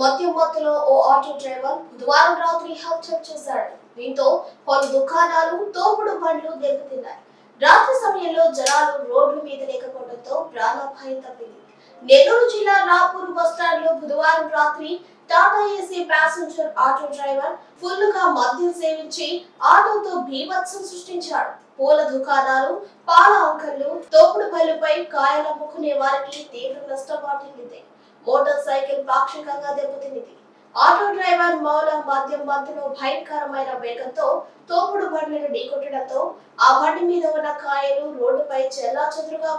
మద్యం మత్తులో ఓ auto driver బుధవారం రాత్రి హత్య చేశాడు. దీంతో పలు దుకాణాలు తోపుడు బండ్లు దెబ్బతిన్నాయి. రాత్రి సమయంలో జనాలు రోడ్ల మీద లేకపోవడంతో ప్రాణాపాయం తప్పింది. నెల్లూరు జిల్లా రాపూర్ బస్టాండ్లో బుధవారం రాత్రి Tata AC passenger auto driver ఫుల్గా మద్యం సేవించి ఆటోతో భీభత్సం సృష్టించాడు. పూల దుకాణాలు పాల అంకర్లు తోపుడు బళ్ళపై కాయలు అమ్ముకునే వారికి తీవ్ర నష్టం వాటిల్లింది. మోటార్ సైకిల్ పాక్షికంగా దెబ్బతింది ఆటో డ్రైవర్ మౌల మద్యం మధ్యలో భయంకరమైన వేగంతో తోపుడు బండ్లను ఢీకొట్టడంతో ఆ బండి మీద ఉన్న కాయలు రోడ్డుపై చెల్లా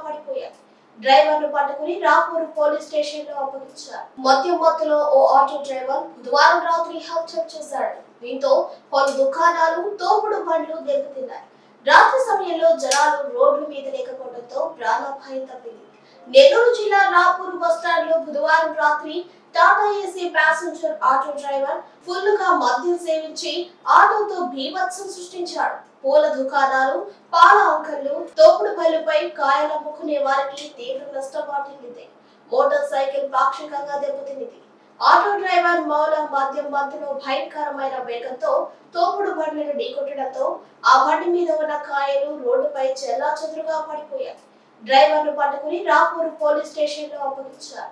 పడిపోయాయి. డ్రైవర్ను పట్టుకుని రాపూర్ పోలీస్ స్టేషన్లో అప్పగించారు. మద్యం మత్తులో ఓ ఆటో డ్రైవర్ బుధవారం రాత్రి హత్య చేశాడు. దీంతో పలు దుకాణాలు తోపుడు బండ్లు దెబ్బతిన్నాయి. రాత్రి సమయంలో జనాలు రోడ్ల మీద లేకపోవడంతో ప్రాణాపాయం తప్పింది. నెల్లూరు జిల్లా రాపూర్ బస్టాండ్లో బుధవారం రాత్రి Tata AC passenger auto driver ఫుల్గా మద్యం సేవించి ఆటోతో బీభత్సం సృష్టించాడు. పూల దుకాణాలు పాల అంకర్లు తోపుడు బళ్ళపై కాయలమ్ముకునే వారికి తీవ్ర నష్టం వాటిల్లింది మోటార్ సైకిల్ పాక్షికంగా దెబ్బతింది ఆటో డ్రైవర్ మౌల మద్యం మధ్యలో భయంకరమైన వేగంతో తోపుడు బండ్లను ఢీకొట్టడంతో ఆ బండి మీద ఉన్న కాయలు రోడ్డుపై చెల్లా పడిపోయాయి. డ్రైవర్ను పట్టుకుని రాపూర్ పోలీస్ స్టేషన్లో అప్పగించారు.